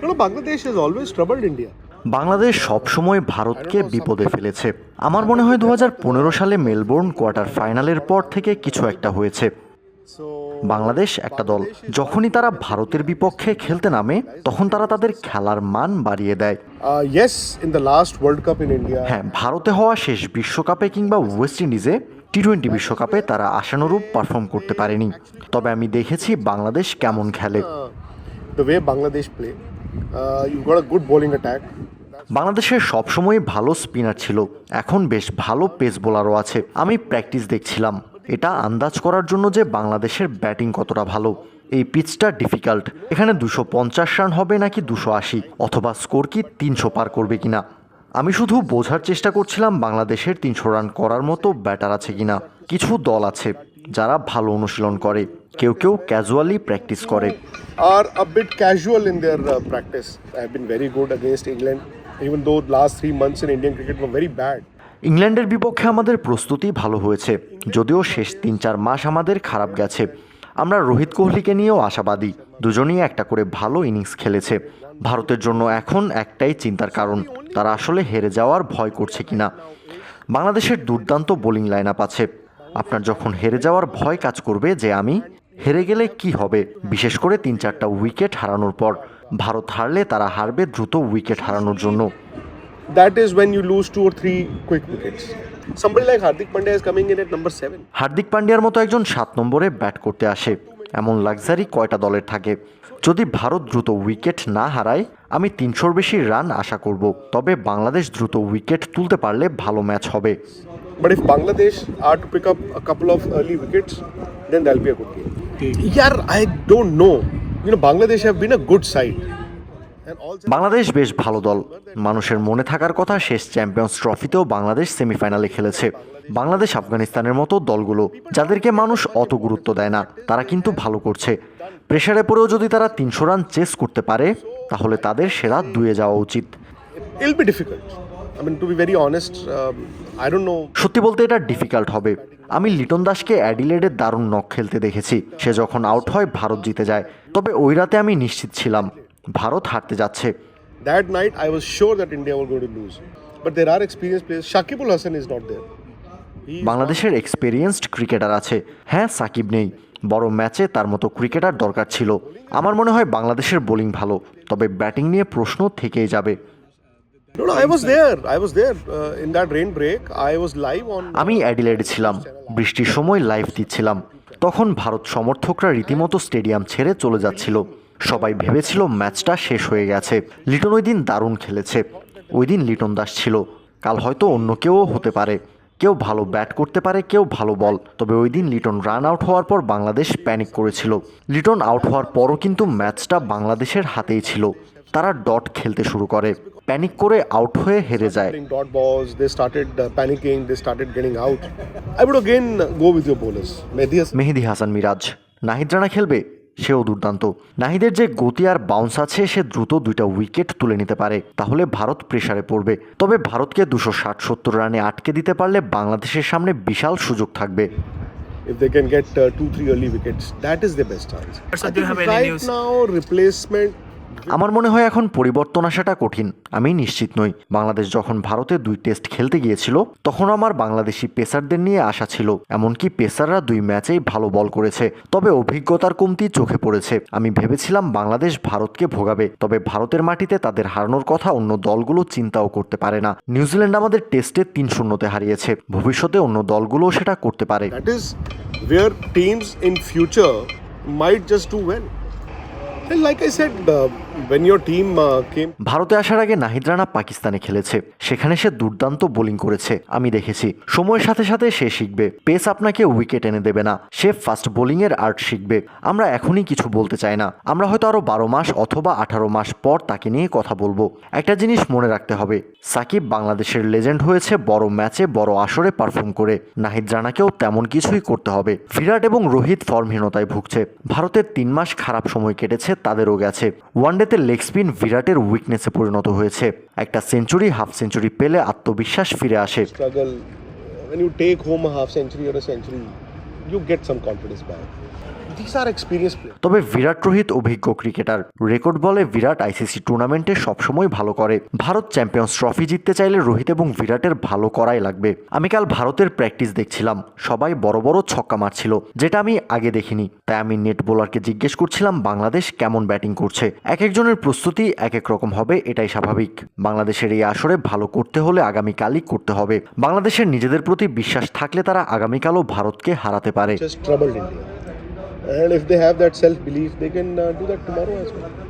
You know, Bangladesh has always troubled India. Bangladesh সবসময় ভারতকে বিপদে ফেলেছে। আমার মনে হয় দু হাজার পনেরো সালে মেলবোর্ন কোয়ার্টার ফাইনালের পর থেকে কিছু একটা হয়েছে। বাংলাদেশ একটা দল। যখনই তারা ভারতের বিপক্ষে খেলতে নামে তখন তারা তাদের খেলার মান বাড়িয়ে দেয়। Uh, হ্যাঁ ভারতে হওয়া শেষ বিশ্বকাপে কিংবা ওয়েস্ট ইন্ডিজে টি টোয়েন্টি বিশ্বকাপে তারা আশানুরূপ পারফর্ম করতে পারেনি। তবে আমি দেখেছি বাংলাদেশ কেমন খেলে। Uh, the uh. বাংলাদেশের সবসময় ভালো স্পিনার ছিল, এখন বেশ ভালো পেস বোলারও আছে। আমি প্র্যাকটিস দেখছিলাম। এটা আন্দাজ করার জন্য যে বাংলাদেশের ব্যাটিং কতটা ভালো, এই পিচটা ডিফিকাল্ট। এখানে দুশো পঞ্চাশ রান হবে নাকি দুশো আশি, অথবা স্কোর কি তিনশো পার করবে কিনা? আমি শুধু বোঝার চেষ্টা করছিলাম বাংলাদেশের তিনশো রান করার মতো ব্যাটার আছে কিনা। কিছু দল আছে যারা ভালো অনুশীলন করে। কেউ কেউ ক্যাজুয়ালি প্র্যাকটিস করে। আর bit casual in their uh, practice. Have been very good against England, even though last three months in Indian cricket were very bad. ইংল্যান্ডের বিপক্ষে আমাদের প্রস্তুতি ভালো হয়েছে যদিও শেষ তিন চার মাস আমাদের খারাপ গেছে। আমরা রোহিত কোহলিকে নিয়েও আশাবাদী দুজনেই একটা করে ভালো ইনিংস খেলেছে। ভারতের জন্য এখন একটাই চিন্তার কারণ তারা আসলে হেরে যাওয়ার ভয় করছে কিনা। বাংলাদেশের দুর্দান্ত বোলিং লাইন আপ আছে। আপনার যখন হেরে যাওয়ার ভয় কাজ করবে যে আমি হেরে গেলে কি হবে? বিশেষ করে তিন চারটা উইকেট হারানোর পর। ভারত হারলে তারা হারবে দ্রুত উইকেট হারানোর জন্য। That is when you lose two or three quick wickets somebody like Hardik Pandya is coming number 7 Hardik পান্ডিয়ার মতো একজন সাত নম্বরে ব্যাট করতে আসে। এমন লাক্সারি কয়টা দলের থাকে? যদি ভারত দ্রুত উইকেট না হারায় আমি তিনশোর বেশি রান আশা করব। তবে বাংলাদেশ দ্রুত উইকেট তুলতে পারলে ভালো ম্যাচ হবে। But if Bangladesh are pick up couple of early wickets then they'll Yeah, I don't know. You know, Bangladesh have been a good side. Bangladesh বেশ ভালো দল। মানুষের মনে থাকার কথা শেষ চ্যাম্পিয়ন্স ট্রফিতেও বাংলাদেশ সেমিফাইনালে খেলেছে। বাংলাদেশ আফগানিস্তানের মতো দলগুলো যাদেরকে মানুষ অত গুরুত্ব দেয় না তারা কিন্তু ভালো করছে। প্রেসারে পড়েও যদি তারা তিনশো রান চেস করতে পারে তাহলে তাদের সেরা দুয়ে যাওয়া উচিত। I don't know. সত্যি বলতে এটা ডিফিকাল্ট হবে। আমি লিটন দাসকে অ্যাডিলেডের দারুণ নক খেলতে দেখেছি। সে যখন আউট হয় ভারত জিতে যায়। তবে ওই রাতে আমি নিশ্চিত ছিলাম ভারত হারতে যাচ্ছে। That night, I was sure that India were going to lose. But there are experienced players. Shakibul Hassan is not there. He- বাংলাদেশের এক্সপেরিয়েন্সড ক্রিকেটার আছে। হ্যাঁ সাকিব নেই। বড় ম্যাচে তার মতো ক্রিকেটার দরকার ছিল। আমার মনে হয় বাংলাদেশের বোলিং ভালো। তবে ব্যাটিং নিয়ে প্রশ্ন থেকেই যাবে। No, no, I was there. I was there uh, in that rain break. I was live on. আমি অ্যাডিলেডে ছিলাম বৃষ্টির সময় লাইভ দিচ্ছিলাম তখন ভারত সমর্থকরা রীতিমতো স্টেডিয়াম ছেড়ে চলে যাচ্ছিল সবাই ভেবেছিল ম্যাচটা শেষ হয়ে গেছে লিটন ওই দিন দারুণ খেলেছে ওই দিন লিটন দাস ছিল কাল হয়তো অন্য কেউ হতে পারে কেউ ভালো ব্যাট করতে পারে কেউ ভালো বল। তবে ওই দিন লিটন রান আউট হওয়ার পর বাংলাদেশ প্যানিক করেছিল। লিটন আউট হওয়ার পরও কিন্তু ম্যাচটা বাংলাদেশের হাতেই ছিল। তারা ডট খেলতে শুরু করে। প্যানিক করে আউট হয়ে হেরে যায়। Again uh, go with your bowlers. Mehdi Hasan, মেহেদি হাসান মিরাজ। নাহিদ রানা খেলবে? সেও দুর্দান্ত নাহিদের যে গতি আর বাউন্স আছে সে দ্রুত দুইটা উইকেট তুলে নিতে পারে তাহলে ভারত প্রেসারে পড়বে তবে ভারতকে দুশো ষাট সত্তর রানে আটকে দিতে পারলে বাংলাদেশের সামনে বিশাল সুযোগ থাকবে if they can get uh, two, three early wickets, that is the best chance. Sir, I do you think have any right news? now, replacement. আমার মনে হয় এখন পরিবর্তন আসাটা কঠিন, আমি নিশ্চিত নই। বাংলাদেশ যখন ভারতে দুই টেস্ট খেলতে গিয়েছিল, তখন আমার বাংলাদেশি পেসারদের নিয়ে আশা ছিল, এমনকি পেসাররা দুই ম্যাচেই ভালো বল করেছে। তবে অভিজ্ঞতার কমতি চোখে পড়েছে। আমি ভেবেছিলাম বাংলাদেশ ভারতকে ভোগাবে, তবে ভারতের মাটিতে তাদের হারানোর কথা অন্য দলগুলো চিন্তাও করতে পারে না। নিউজিল্যান্ড আমাদের টেস্টে তিন শূন্যতে হারিয়েছে, ভবিষ্যতে অন্য দলগুলোও সেটা করতে পারে। That is where teams. Uh, uh, ভারতে আসার আগে নাহিদ রানা পাকিস্তানে খেলেছে। সেখানে সে দুর্দান্ত বোলিং করেছে আমি দেখেছি। সময়ের সাথে সাথে সে শিখবে। পেস আপনাকে উইকেট এনে দেবে না। সে ফাস্ট বোলিং এর আর্ট শিখবে। আমরা এখনই কিছু বলতে চাই না। আমরা হয়তো আরও বারো মাস অথবা আঠারো মাস পর তাকে নিয়ে কথা বলব। একটা জিনিস মনে রাখতে হবে সাকিব বাংলাদেশের লেজেন্ড হয়েছে বড় ম্যাচে বড় আসরে পারফর্ম করে। নাহিদ রানাকেও তেমন কিছুই করতে হবে। বিরাট এবং রোহিত ফর্মহীনতায় ভুগছে। ভারতের তিন মাস খারাপ সময় কেটেছে তাদেরও গেছে ওয়ানডেতে লেগ স্পিন বিরাটের উইকনেসে পরিণত হয়েছে। একটা সেঞ্চুরি হাফ সেঞ্চুরি পেলে আত্মবিশ্বাস ফিরে আসে। When you take home a half century or a century, তবে বিরাট রোহিত অভিজ্ঞ ক্রিকেটার। রেকর্ড বলে বিরাট আইসিসি টুর্নামেন্টে সবসময় ভালো করে। ভারত চ্যাম্পিয়ন্স ট্রফি জিততে চাইলে রোহিত এবং বিরাটের ভালো করাই লাগবে। আমি কাল ভারতের প্র্যাকটিস দেখছিলাম। সবাই বড় বড় ছক্কা মারছিল, যেটা আমি আগে দেখিনি। তাই আমি নেট বোলারকে জিজ্ঞেস করছিলাম, বাংলাদেশ কেমন ব্যাটিং করছে? এক একজনের প্রস্তুতি এক এক রকম হবে, এটাই স্বাভাবিক। বাংলাদেশের এই আসরে ভালো করতে হলে আগামীকালই করতে হবে। বাংলাদেশের নিজেদের প্রতি বিশ্বাস থাকলে তারা আগামীকালও ভারতকে হারাতে পারে Just troubled India. And if they have that self belief, they can uh, do that tomorrow as well.